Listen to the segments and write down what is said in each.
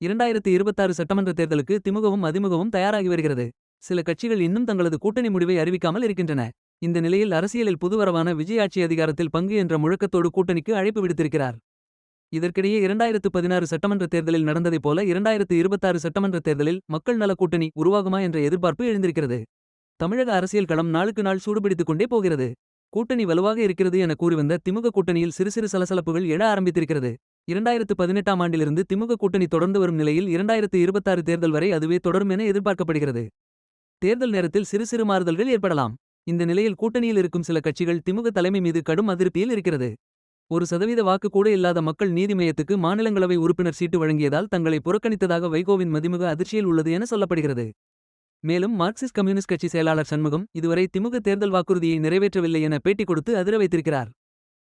இரண்டாயிரத்து இருபத்தாறு சட்டமன்ற தேர்தலுக்கு திமுகவும் அதிமுகவும் தயாராகி வருகிறது. சில கட்சிகள் இன்னும் தங்களது கூட்டணி முடிவை அறிவிக்காமல் இருக்கின்றன. இந்த நிலையில் அரசியலில் புதுவரவான விஜய் ஆட்சி அதிகாரத்தில் பங்கு என்ற முழக்கத்தோடு கூட்டணிக்கு அழைப்பு விடுத்திருக்கிறார். இதற்கிடையே இரண்டாயிரத்து பதினாறு சட்டமன்ற தேர்தலில் நடந்ததைப் போல இரண்டாயிரத்து இருபத்தாறு சட்டமன்ற தேர்தலில் மக்கள் நல கூட்டணி உருவாகுமா என்ற எதிர்பார்ப்பு எழுந்திருக்கிறது. தமிழக அரசியல் களம் நாளுக்கு நாள் சூடுபிடித்துக் கொண்டே போகிறது. கூட்டணி வலுவாக இருக்கிறது என கூறிவந்த திமுக கூட்டணியில் சிறு சிறு சலசலப்புகள் எழ ஆரம்பித்திருக்கிறது. இரண்டாயிரத்து பதினெட்டாம் ஆண்டிலிருந்து திமுக கூட்டணி தொடர்ந்து வரும் நிலையில் இரண்டாயிரத்து இருபத்தாறு தேர்தல் வரை அதுவே தொடரும் என எதிர்பார்க்கப்படுகிறது. தேர்தல் நேரத்தில் சிறு சிறு மாறுதல்கள் ஏற்படலாம். இந்த நிலையில் கூட்டணியில் இருக்கும் சில கட்சிகள் திமுக தலைமை மீது கடும் அதிருப்தியில் இருக்கிறது. ஒரு சதவீத வாக்கு கூட இல்லாத மக்கள் நீதி மையத்துக்கு மாநிலங்களவை உறுப்பினர் சீட்டு வழங்கியதால் தங்களை புறக்கணித்ததாக வைகோவின் மதிமுக அதிர்ச்சியில் உள்ளது என சொல்லப்படுகிறது. மேலும் மார்க்சிஸ்ட் கம்யூனிஸ்ட் கட்சி செயலாளர் சண்முகம் இதுவரை திமுக தேர்தல் வாக்குறுதியை நிறைவேற்றவில்லை என பேட்டி கொடுத்து அதிர வைத்திருக்கிறார்.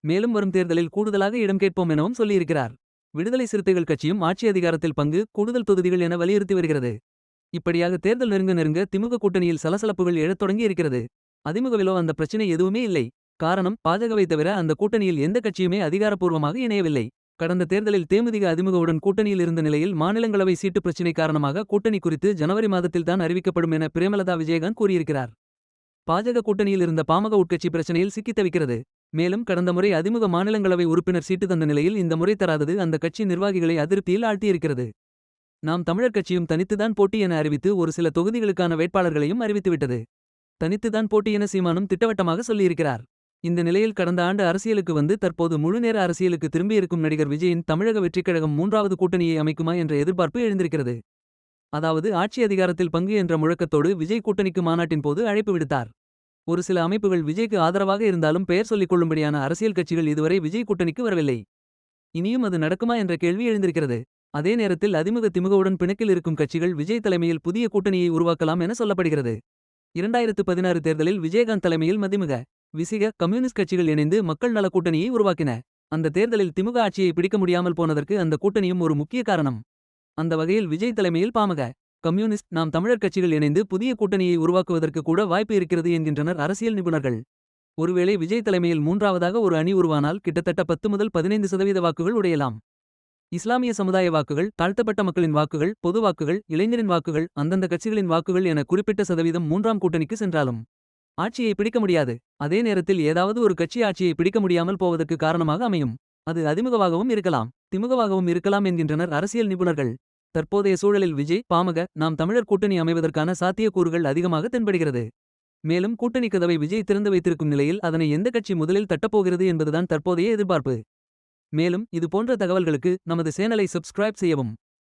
மேலும் வரும் தேர்தலில் கூடுதலாக இடம் கேட்போம் எனவும் சொல்லியிருக்கிறார். விடுதலை சிறுத்தைகள் கட்சியும் ஆட்சி அதிகாரத்தில் பங்கு கூடுதல் தொகுதிகள் என வலியுறுத்தி வருகிறது. இப்படியாக தேர்தல் நெருங்க நெருங்க திமுக கூட்டணியில் சலசலப்புகள் எழத் தொடங்கி இருக்கிறது. அதிமுகவிலோ அந்த பிரச்சனை எதுவுமே இல்லை. காரணம் பாஜகவை தவிர அந்த கூட்டணியில் எந்த கட்சியுமே அதிகாரப்பூர்வமாக இணையவில்லை. கடந்த தேர்தலில் தேமுதிக அதிமுகவுடன் கூட்டணியில் இருந்த நிலையில் மாநிலங்களவை சீட்டு பிரச்சினை காரணமாக கூட்டணி குறித்து ஜனவரி மாதத்தில்தான் அறிவிக்கப்படும் என பிரேமலதா விஜயகாந்த் கூறியிருக்கிறார். பாஜக கூட்டணியில் இருந்த பாமக உட்கட்சி பிரச்சனையில் சிக்கித் தவிக்கிறது. மேலும் கடந்த முறை அதிமுக மாநிலங்களவை உறுப்பினர் சீட்டு தந்த நிலையில் இந்த முறை தராதது அந்த கட்சி நிர்வாகிகளை அதிருப்தியில் ஆழ்த்தியிருக்கிறது. நாம் தமிழர் கட்சியும் தனித்துதான் போட்டி என அறிவித்து ஒரு சில தொகுதிகளுக்கான வேட்பாளர்களையும் அறிவித்துவிட்டது. தனித்துதான் போட்டி என சீமானும் திட்டவட்டமாக சொல்லியிருக்கிறார். இந்த நிலையில் கடந்த ஆண்டு அரசியலுக்கு வந்து தற்போது முழுநேர அரசியலுக்கு திரும்பியிருக்கும் நடிகர் விஜயின் தமிழக வெற்றிக்கழகம் மூன்றாவது கூட்டணியை அமைக்குமா என்ற எதிர்பார்ப்பு எழுந்திருக்கிறது. அதாவது ஆட்சி அதிகாரத்தில் பங்கு என்ற முழக்கத்தோடு விஜய் கூட்டணிக்கு மாநாட்டின் போது அழைப்பு விடுத்தார். ஒரு சில அமைப்புகள் விஜய்க்கு ஆதரவாக இருந்தாலும் பெயர் சொல்லிக் கொள்ளும்படியான அரசியல் கட்சிகள் இதுவரை விஜய் கூட்டணிக்கு வரவில்லை. இனியும் அது நடக்குமா என்ற கேள்வி எழுந்திருக்கிறது. அதே நேரத்தில் அதிமுக திமுகவுடன் பிணக்கில் இருக்கும் கட்சிகள் விஜய் தலைமையில் புதிய கூட்டணியை உருவாக்கலாம் என சொல்லப்படுகிறது. இரண்டாயிரத்து பதினாறு தேர்தலில் விஜயகாந்த் தலைமையில் மதிமுக விசிக கம்யூனிஸ்ட் கட்சிகள் இணைந்து மக்கள் நல கூட்டணியை உருவாக்கின. அந்த தேர்தலில் திமுக ஆட்சியை பிடிக்க முடியாமல் போனதற்கு அந்த கூட்டணியும் ஒரு முக்கிய காரணம். அந்த வகையில் விஜய் தலைமையில் பாமக கம்யூனிஸ்ட் நாம் தமிழர் கட்சிகள் இணைந்து புதிய கூட்டணியை உருவாக்குவதற்கு கூட வாய்ப்பு இருக்கிறது என்கின்றனர் அரசியல் நிபுணர்கள். ஒருவேளை விஜய் தலைமையில் மூன்றாவதாக ஒரு அணி உருவானால் கிட்டத்தட்ட பத்து முதல் பதினைந்து சதவீத வாக்குகள் உடையலாம். இஸ்லாமிய சமுதாய வாக்குகள் தாழ்த்தப்பட்ட மக்களின் வாக்குகள் பொது வாக்குகள் இளைஞரின் வாக்குகள் அந்தந்த கட்சிகளின் வாக்குகள் என குறிப்பிட்ட சதவீதம் மூன்றாம் கூட்டணிக்கு சென்றாலும் ஆட்சியை பிடிக்க முடியாது. அதே நேரத்தில் ஏதாவது ஒரு கட்சி ஆட்சியை பிடிக்க முடியாமல் போவதற்கு காரணமாக அமையும். அது அதிமுகவாகவும் இருக்கலாம் திமுகவாகவும் இருக்கலாம் என்கின்றனர் அரசியல் நிபுணர்கள். தற்போதைய சூழலில் விஜய் பாமக நாம் தமிழர் கூட்டணி அமைவதற்கான சாத்தியக்கூறுகள் அதிகமாக தென்படுகிறது. மேலும் கூட்டணி கதவை விஜய் திறந்து வைத்திருக்கும் நிலையில் அதனை எந்த கட்சி முதலில் தட்டப்போகிறது என்பதுதான் தற்போதைய எதிர்பார்ப்பு. மேலும் இது போன்ற தகவல்களுக்கு நமது சேனலை சப்ஸ்கிரைப் செய்யவும்.